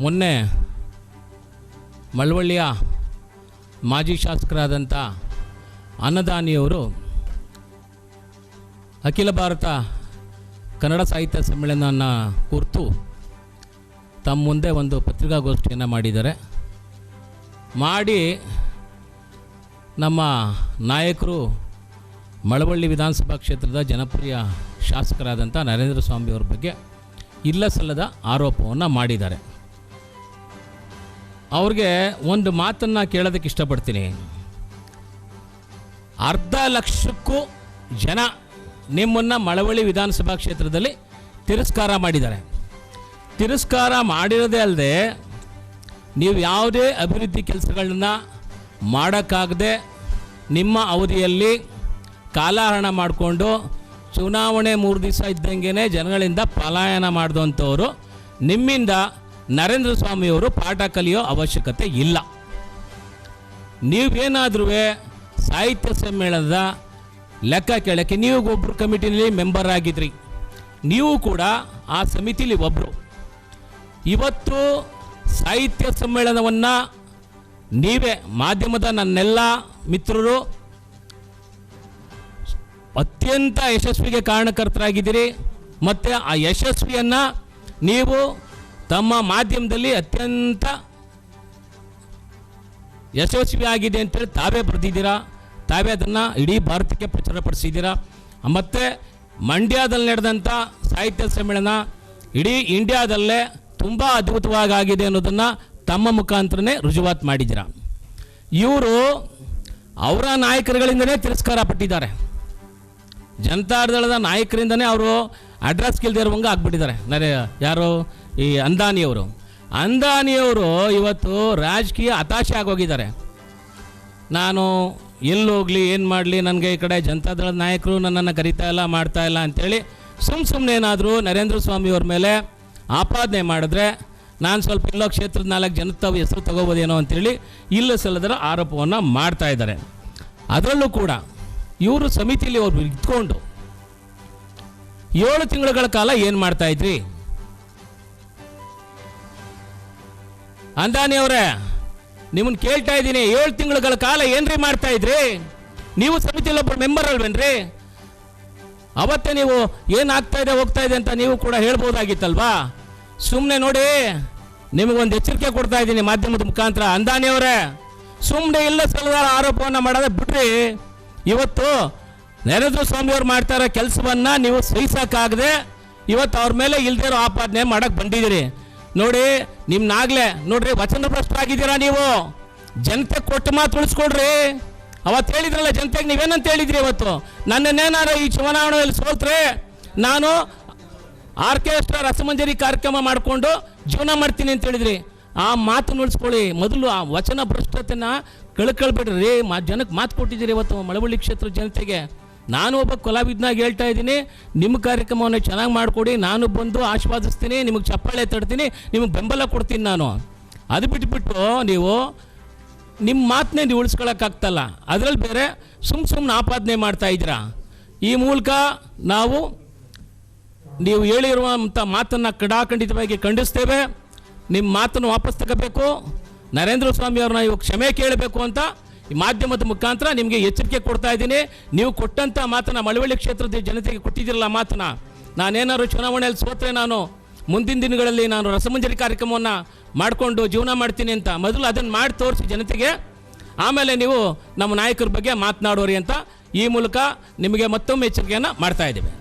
ಮೊನ್ನೆ ಮಳವಳ್ಳಿಯ ಮಾಜಿ ಶಾಸಕರಾದಂಥ ಅನ್ನದಾನಿಯವರು ಅಖಿಲ ಭಾರತ ಕನ್ನಡ ಸಾಹಿತ್ಯ ಸಮ್ಮೇಳನ ಕುರಿತು ತಮ್ಮ ಮುಂದೆ ಒಂದು ಪತ್ರಿಕಾಗೋಷ್ಠಿಯನ್ನು ಮಾಡಿದ್ದಾರೆ. ಮಾಡಿ ನಮ್ಮ ನಾಯಕರು ಮಳವಳ್ಳಿ ವಿಧಾನಸಭಾ ಕ್ಷೇತ್ರದ ಜನಪ್ರಿಯ ಶಾಸಕರಾದಂಥ ನರೇಂದ್ರ ಸ್ವಾಮಿ ಅವ್ರ ಬಗ್ಗೆ ಇಲ್ಲ ಸಲ್ಲದ ಆರೋಪವನ್ನು ಮಾಡಿದ್ದಾರೆ. ಅವ್ರಿಗೆ ಒಂದು ಮಾತನ್ನು ಕೇಳೋದಕ್ಕೆ ಇಷ್ಟಪಡ್ತೀನಿ. ಅರ್ಧ ಲಕ್ಷಕ್ಕೂ ಜನ ನಿಮ್ಮನ್ನು ಮಳವಳ್ಳಿ ವಿಧಾನಸಭಾ ಕ್ಷೇತ್ರದಲ್ಲಿ ತಿರಸ್ಕಾರ ಮಾಡಿದ್ದಾರೆ. ತಿರಸ್ಕಾರ ಮಾಡಿರೋದೇ ಅಲ್ಲದೆ ನೀವು ಯಾವುದೇ ಅಭಿವೃದ್ಧಿ ಕೆಲಸಗಳನ್ನ ಮಾಡೋಕ್ಕಾಗದೆ ನಿಮ್ಮ ಅವಧಿಯಲ್ಲಿ ಕಾಲಹರಣ ಮಾಡಿಕೊಂಡು ಚುನಾವಣೆ ಮೂರು ದಿವಸ ಇದ್ದಂಗೆ ಜನಗಳಿಂದ ಪಲಾಯನ ಮಾಡಿದಂಥವರು ನಿಮ್ಮಿಂದ ನರೇಂದ್ರ ಸ್ವಾಮಿಯವರು ಪಾಠ ಕಲಿಯೋ ಅವಶ್ಯಕತೆ ಇಲ್ಲ. ನೀವೇನಾದ್ರೂ ಸಾಹಿತ್ಯ ಸಮ್ಮೇಳನದ ಲೆಕ್ಕ ಕೇಳೋಕ್ಕೆ ನೀವು ಒಬ್ಬರು ಕಮಿಟಿನಲ್ಲಿ ಮೆಂಬರ್ ಆಗಿದ್ರಿ. ನೀವು ಕೂಡ ಆ ಸಮಿತಿಲಿ ಒಬ್ಬರು ಇವತ್ತು ಸಾಹಿತ್ಯ ಸಮ್ಮೇಳನವನ್ನು ನೀವೇ, ಮಾಧ್ಯಮದ ನನ್ನೆಲ್ಲ ಮಿತ್ರರು ಅತ್ಯಂತ ಯಶಸ್ವಿಗೆ ಕಾರಣಕರ್ತರಾಗಿದ್ದೀರಿ. ಮತ್ತು ಆ ಯಶಸ್ವಿಯನ್ನು ನೀವು ತಮ್ಮ ಮಾಧ್ಯಮದಲ್ಲಿ ಅತ್ಯಂತ ಯಶಸ್ವಿ ಆಗಿದೆ ಅಂತೇಳಿ ತಾವೇ ಬರೆದಿದ್ದೀರಾ? ತಾವೇ ಅದನ್ನು ಇಡೀ ಭಾರತಕ್ಕೆ ಪ್ರಚಾರಪಡಿಸಿದ್ದೀರಾ? ಮತ್ತು ಮಂಡ್ಯದಲ್ಲಿ ನಡೆದಂಥ ಸಾಹಿತ್ಯ ಸಮ್ಮೇಳನ ಇಡೀ ಇಂಡಿಯಾದಲ್ಲೇ ತುಂಬ ಅದ್ಭುತವಾಗಿ ಆಗಿದೆ ಅನ್ನೋದನ್ನು ತಮ್ಮ ಮುಖಾಂತರನೇ ರುಜುವಾತು ಮಾಡಿದ್ದೀರ? ಇವರು ಅವರ ನಾಯಕರುಗಳಿಂದನೇ ತಿರಸ್ಕಾರ ಪಟ್ಟಿದ್ದಾರೆ. ಜನತಾದಳದ ನಾಯಕರಿಂದನೇ ಅವರು ಅಡ್ರೆಸ್ ಇರುವಂಗೆ ಆಗ್ಬಿಟ್ಟಿದ್ದಾರೆ. ನರೇ, ಯಾರು? ಈ ಅಂದಾನಿಯವರು ಅಂದಾನಿಯವರು ಇವತ್ತು ರಾಜಕೀಯ ಹತಾಶೆ ಆಗೋಗಿದ್ದಾರೆ. ನಾನು ಎಲ್ಲೋಗಲಿ ಏನು ಮಾಡಲಿ, ನನಗೆ ಈ ಕಡೆ ಜನತಾದಳದ ನಾಯಕರು ನನ್ನನ್ನು ಕರಿತಾ ಇಲ್ಲ, ಮಾಡ್ತಾ ಇಲ್ಲ ಅಂಥೇಳಿ ಸುಮ್ಮ ಸುಮ್ಮನೆ ಏನಾದರೂ ನರೇಂದ್ರ ಸ್ವಾಮಿಯವ್ರ ಮೇಲೆ ಆಪಾದನೆ ಮಾಡಿದ್ರೆ ನಾನು ಸ್ವಲ್ಪ ಎಲ್ಲೋ ಕ್ಷೇತ್ರದ ನಾಲ್ಕು ಜನತ ಹೆಸರು ತಗೋಬೋದೇನೋ ಅಂತೇಳಿ ಇಲ್ಲ ಸಲ್ಲದರ ಆರೋಪವನ್ನು ಮಾಡ್ತಾ ಇದ್ದಾರೆ. ಅದರಲ್ಲೂ ಕೂಡ ಇವರು ಸಮಿತಿಯಲ್ಲಿ ಅವರು ಇದ್ಕೊಂಡು ಏಳು ತಿಂಗಳುಗಳ ಕಾಲ ಏನು ಮಾಡ್ತಾ ಇದ್ರಿ? ಅಂದಾನಿ ಅವರೇ ನಿಮ್ಮನ್ನು ಕೇಳ್ತಾ ಇದ್ದೀನಿ, ಏಳು ತಿಂಗಳುಗಳ ಕಾಲ ಏನ್ರಿ ಮಾಡ್ತಾ ಇದ್ರಿ? ನೀವು ಸಮಿತಿಯಲ್ಲಿ ಒಬ್ಬ ಮೆಂಬರ್ ಅಲ್ವೇನ್ರಿ? ಅವತ್ತೆ ನೀವು ಏನಾಗ್ತಾ ಇದೆ, ಹೋಗ್ತಾ ಇದೆ ಅಂತ ನೀವು ಕೂಡ ಹೇಳ್ಬೋದಾಗಿತ್ತಲ್ವಾ? ಸುಮ್ಮನೆ ನೋಡಿ ನಿಮಗೊಂದು ಎಚ್ಚರಿಕೆ ಕೊಡ್ತಾ ಇದ್ದೀನಿ ಮಾಧ್ಯಮದ ಮುಖಾಂತರ. ಅಂದಾನಿ ಅವರೇ ಸುಮ್ಮನೆ ಇಲ್ಲ ಸಲ್ಲದ ಆರೋಪವನ್ನು ಮಾಡೋದೇ ಬಿಡ್ರಿ ಇವತ್ತು ನರೇಂದ್ರ ಸ್ವಾಮಿ ಅವ್ರು ಮಾಡ್ತಾ ಇರೋ ಕೆಲಸವನ್ನ ನೀವು ಸಹಿಸೋಕ್ಕಾಗದೆ ಇವತ್ತು ಅವ್ರ ಮೇಲೆ ಇಲ್ದೇ ಇರೋ ಆಪಾದನೆ ಮಾಡಕ್ ಬಂದಿದ್ದೀರಿ. ನೋಡಿ ನಿಮ್ನಾಗ್ಲೇ ನೋಡ್ರಿ ವಚನ ಭ್ರಷ್ಟರಾಗಿದ್ದೀರಾ ನೀವು? ಜನತೆ ಕೊಟ್ಟು ಮಾತು ಉಳಿಸ್ಕೊಡ್ರಿ ಅವತ್ತು ಹೇಳಿದ್ರಲ್ಲ ಜನತೆಗೆ ನೀವೇನಂತ ಹೇಳಿದ್ರಿ ಇವತ್ತು? ನನ್ನನ್ನೇನಾರು ಈ ಚುನಾವಣೆಯಲ್ಲಿ ಸೋತ್ರೆ, ನಾನು ಆರ್ಕೆಸ್ಟ್ರಾ ರಸಮಂಜರಿ ಕಾರ್ಯಕ್ರಮ ಮಾಡಿಕೊಂಡು ಜೀವನ ಮಾಡ್ತೀನಿ ಅಂತ ಹೇಳಿದ್ರಿ. ಆ ಮಾತು ಉಳಿಸ್ಕೊಳ್ಳಿ. ಮೊದಲು ಆ ವಚನ ಭ್ರಷ್ಟತೆನ ಕಳ್ಕೊಳ್ಬೇಡ್ರಿ ಮಾ, ಜನಕ್ಕೆ ಮಾತು ಕೊಟ್ಟಿದ್ದೀರಿ ಇವತ್ತು ಮಳವಳ್ಳಿ ಕ್ಷೇತ್ರ ಜನತೆಗೆ. ನಾನು ಒಬ್ಬ ಕಲಾವಿದನಾಗಿ ಹೇಳ್ತಾ ಇದ್ದೀನಿ, ನಿಮ್ಮ ಕಾರ್ಯಕ್ರಮವನ್ನು ಚೆನ್ನಾಗಿ ಮಾಡಿಕೊಡಿ, ನಾನು ಬಂದು ಆಶೀರ್ವಾದಿಸ್ತೀನಿ, ನಿಮಗೆ ಚಪ್ಪಾಳೆ ತಡ್ತೀನಿ, ನಿಮಗೆ ಬೆಂಬಲ ಕೊಡ್ತೀನಿ ನಾನು. ಅದು ಬಿಟ್ಬಿಟ್ಟು ನೀವು ನಿಮ್ಮ ಮಾತನ್ನೇ ನೀವು ಉಳಿಸ್ಕೊಳಕ್ಕಾಗ್ತಲ್ಲ ಅದರಲ್ಲಿ ಬೇರೆ ಸುಮ್ಮ ಸುಮ್ಮನೆ ಆಪಾದನೆ ಮಾಡ್ತಾ ಇದ್ದೀರಾ? ಈ ಮೂಲಕ ನಾವು ನೀವು ಹೇಳಿರುವಂಥ ಮಾತನ್ನು ಕಡಾಖಂಡಿತವಾಗಿ ಖಂಡಿಸ್ತೇವೆ. ನಿಮ್ಮ ಮಾತನ್ನು ವಾಪಸ್ ತಗೋಬೇಕು. ನರೇಂದ್ರ ಸ್ವಾಮಿ ಅವ್ರನ್ನ ಇವಾಗ ಕ್ಷಮೆ ಕೇಳಬೇಕು ಅಂತ ಮಾಧ್ಯಮದ ಮುಖಾಂತರ ನಿಮಗೆ ಎಚ್ಚರಿಕೆ ಕೊಡ್ತಾ ಇದ್ದೀನಿ. ನೀವು ಕೊಟ್ಟಂಥ ಮಾತನ್ನ ಮಳವಳ್ಳಿ ಕ್ಷೇತ್ರದ ಜನತೆಗೆ ಕೊಟ್ಟಿದ್ದಿರಲ್ಲ ಮಾತನ್ನ. ನಾನೇನಾದ್ರು ಚುನಾವಣೆಯಲ್ಲಿ ಸೋತ್ರೆ ನಾನು, ಮುಂದಿನ ದಿನಗಳಲ್ಲಿ ನಾನು ರಸಮಂಜರಿ ಕಾರ್ಯಕ್ರಮವನ್ನು ಮಾಡಿಕೊಂಡು ಜೀವನ ಮಾಡ್ತೀನಿ ಅಂತ ಮೊದಲು ಅದನ್ನು ಮಾಡಿ ತೋರಿಸಿ ಜನತೆಗೆ. ಆಮೇಲೆ ನೀವು ನಮ್ಮ ನಾಯಕರ ಬಗ್ಗೆ ಮಾತನಾಡೋರಿ ಅಂತ ಈ ಮೂಲಕ ನಿಮಗೆ ಮತ್ತೊಮ್ಮೆ ಎಚ್ಚರಿಕೆಯನ್ನು ಮಾಡ್ತಾ ಇದ್ದೇವೆ.